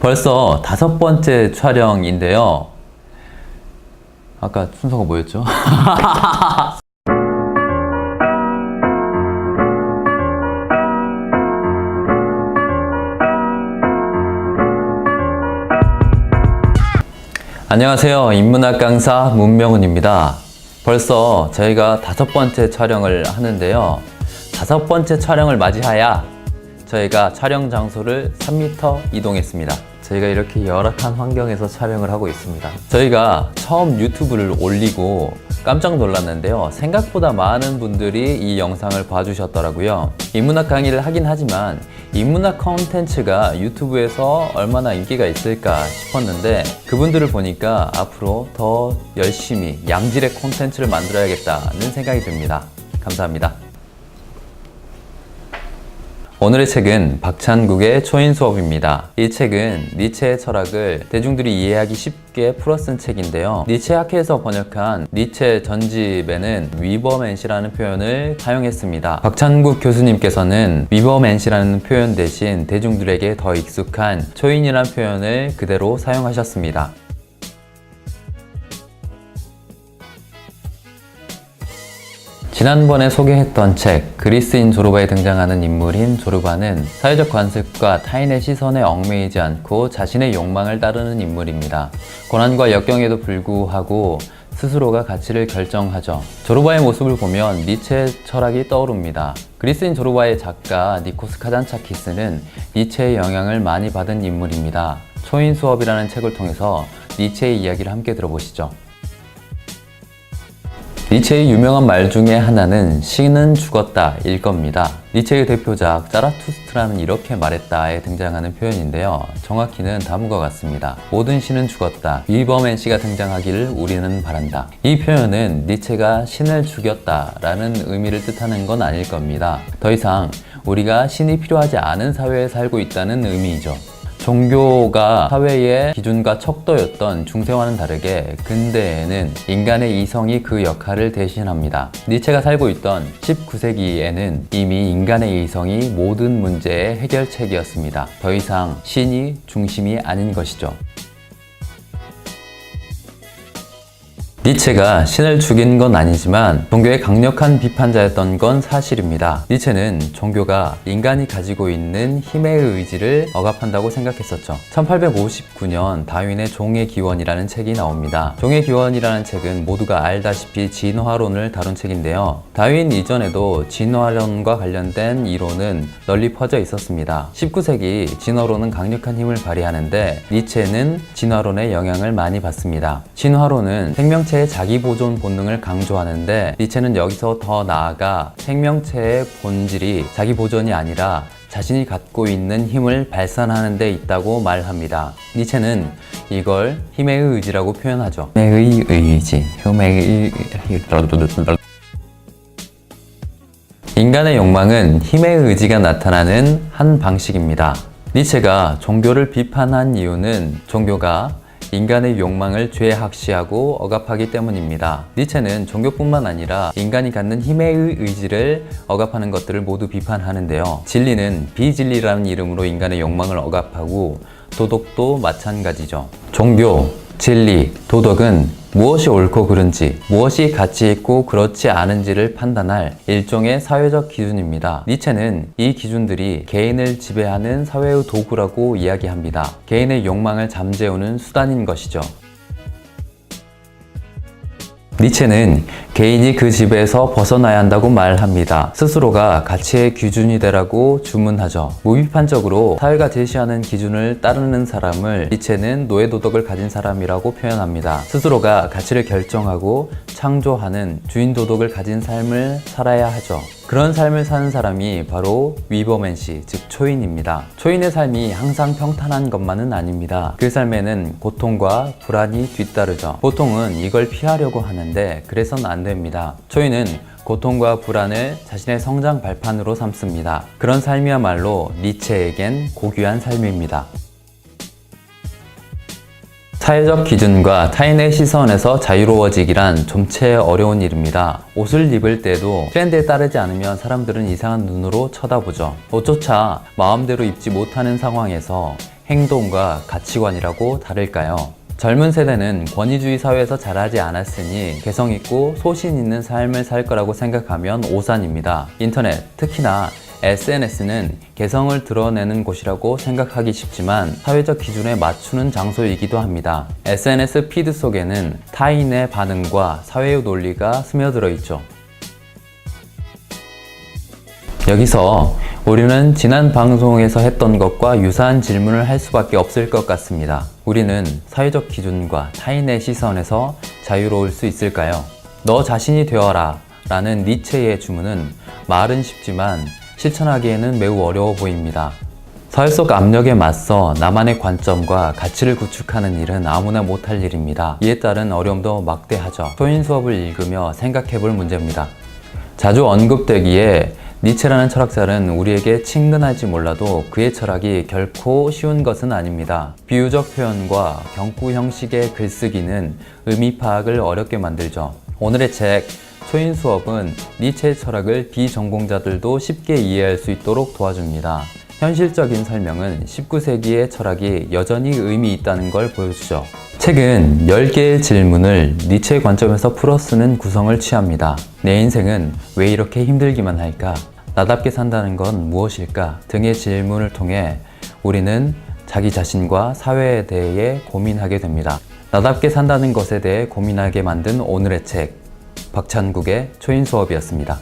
벌써 다섯 번째 촬영인데요. 아까 순서가 뭐였죠? 안녕하세요. 인문학 강사 문명훈입니다. 벌써 저희가 다섯 번째 촬영을 하는데요. 다섯 번째 촬영을 맞이하여 저희가 촬영 장소를 3m 이동했습니다. 저희가 이렇게 열악한 환경에서 촬영을 하고 있습니다. 저희가 처음 유튜브를 올리고 깜짝 놀랐는데요. 생각보다 많은 분들이 이 영상을 봐주셨더라고요. 인문학 강의를 하긴 하지만 인문학 컨텐츠가 유튜브에서 얼마나 인기가 있을까 싶었는데 그분들을 보니까 앞으로 더 열심히 양질의 콘텐츠를 만들어야겠다는 생각이 듭니다. 감사합니다. 오늘의 책은 박찬국의 초인 수업입니다. 이 책은 니체의 철학을 대중들이 이해하기 쉽게 풀어 쓴 책인데요. 니체 학회에서 번역한 니체 전집에는 위버맨시라는 표현을 사용했습니다. 박찬국 교수님께서는 위버맨시라는 표현 대신 대중들에게 더 익숙한 초인이라는 표현을 그대로 사용하셨습니다. 지난번에 소개했던 책 그리스인 조르바에 등장하는 인물인 조르바는 사회적 관습과 타인의 시선에 얽매이지 않고 자신의 욕망을 따르는 인물입니다. 고난과 역경에도 불구하고 스스로가 가치를 결정하죠. 조르바의 모습을 보면 니체의 철학이 떠오릅니다. 그리스인 조르바의 작가 니코스 카잔차키스는 니체의 영향을 많이 받은 인물입니다. 초인 수업이라는 책을 통해서 니체의 이야기를 함께 들어보시죠. 니체의 유명한 말 중에 하나는 신은 죽었다 일 겁니다. 니체의 대표작 짜라투스트라는 이렇게 말했다에 등장하는 표현인데요. 정확히는 다음과 같습니다. 모든 신은 죽었다. 위버맨 씨가 등장하기를 우리는 바란다. 이 표현은 니체가 신을 죽였다 라는 의미를 뜻하는 건 아닐 겁니다. 더 이상 우리가 신이 필요하지 않은 사회에 살고 있다는 의미이죠. 종교가 사회의 기준과 척도였던 중세와는 다르게 근대에는 인간의 이성이 그 역할을 대신합니다. 니체가 살고 있던 19세기에는 이미 인간의 이성이 모든 문제의 해결책이었습니다. 더 이상 신이 중심이 아닌 것이죠. 니체가 신을 죽인 건 아니지만 종교의 강력한 비판자였던 건 사실입니다. 니체는 종교가 인간이 가지고 있는 힘의 의지를 억압한다고 생각했었죠. 1859년 다윈의 종의 기원이라는 책이 나옵니다. 종의 기원이라는 책은 모두가 알다시피 진화론을 다룬 책인데요. 다윈 이전에도 진화론과 관련된 이론은 널리 퍼져 있었습니다. 19세기 진화론은 강력한 힘을 발휘하는데 니체는 진화론의 영향을 많이 받습니다. 진화론은 생명 체의 자기 보존 본능을 강조하는데 니체는 여기서 더 나아가 생명체의 본질이 자기 보존이 아니라 자신이 갖고 있는 힘을 발산하는 데 있다고 말합니다. 니체는 이걸 힘의 의지라고 표현하죠. 힘의 의지, 힘의 의... 인간의 욕망은 힘의 의지가 나타나는 한 방식입니다. 니체가 종교를 비판한 이유는 종교가 인간의 욕망을 죄악시하고 억압하기 때문입니다. 니체는 종교뿐만 아니라 인간이 갖는 힘의 의지를 억압하는 것들을 모두 비판하는데요. 진리는 비진리라는 이름으로 인간의 욕망을 억압하고 도덕도 마찬가지죠. 종교, 진리, 도덕은 무엇이 옳고 그른지, 무엇이 가치 있고 그렇지 않은지를 판단할 일종의 사회적 기준입니다. 니체는 이 기준들이 개인을 지배하는 사회의 도구라고 이야기합니다. 개인의 욕망을 잠재우는 수단인 것이죠. 니체는 개인이 그 집에서 벗어나야 한다고 말합니다. 스스로가 가치의 기준이 되라고 주문하죠. 무비판적으로 사회가 제시하는 기준을 따르는 사람을 니체는 노예 도덕을 가진 사람이라고 표현합니다. 스스로가 가치를 결정하고 창조하는 주인 도덕을 가진 삶을 살아야 하죠. 그런 삶을 사는 사람이 바로 위버맨시, 즉 초인입니다. 초인의 삶이 항상 평탄한 것만은 아닙니다. 그 삶에는 고통과 불안이 뒤따르죠. 보통은 이걸 피하려고 하는데 그래선 안 됩니다. 초인은 고통과 불안을 자신의 성장 발판으로 삼습니다. 그런 삶이야말로 니체에겐 고귀한 삶입니다. 사회적 기준과 타인의 시선에서 자유로워지기란 좀체 어려운 일입니다. 옷을 입을 때도 트렌드에 따르지 않으면 사람들은 이상한 눈으로 쳐다보죠. 옷조차 마음대로 입지 못하는 상황에서 행동과 가치관이라고 다를까요? 젊은 세대는 권위주의 사회에서 자라지 않았으니 개성 있고 소신 있는 삶을 살 거라고 생각하면 오산입니다. 인터넷, 특히나 SNS는 개성을 드러내는 곳이라고 생각하기 쉽지만 사회적 기준에 맞추는 장소이기도 합니다. SNS 피드 속에는 타인의 반응과 사회의 논리가 스며들어 있죠. 여기서 우리는 지난 방송에서 했던 것과 유사한 질문을 할 수밖에 없을 것 같습니다. 우리는 사회적 기준과 타인의 시선에서 자유로울 수 있을까요? 너 자신이 되어라 라는 니체의 주문은 말은 쉽지만 실천하기에는 매우 어려워 보입니다. 사회 속 압력에 맞서 나만의 관점과 가치를 구축하는 일은 아무나 못할 일입니다. 이에 따른 어려움도 막대하죠. 소인 수업을 읽으며 생각해 볼 문제입니다. 자주 언급되기에 니체라는 철학자는 우리에게 친근할지 몰라도 그의 철학이 결코 쉬운 것은 아닙니다. 비유적 표현과 경구 형식의 글쓰기는 의미 파악을 어렵게 만들죠. 오늘의 책 초인 수업은 니체의 철학을 비전공자들도 쉽게 이해할 수 있도록 도와줍니다. 현실적인 설명은 19세기의 철학이 여전히 의미 있다는 걸 보여주죠. 책은 10개의 질문을 니체의 관점에서 풀어 쓰는 구성을 취합니다. 내 인생은 왜 이렇게 힘들기만 할까? 나답게 산다는 건 무엇일까? 등의 질문을 통해 우리는 자기 자신과 사회에 대해 고민하게 됩니다. 나답게 산다는 것에 대해 고민하게 만든 오늘의 책, 박찬국의 초인 수업이었습니다.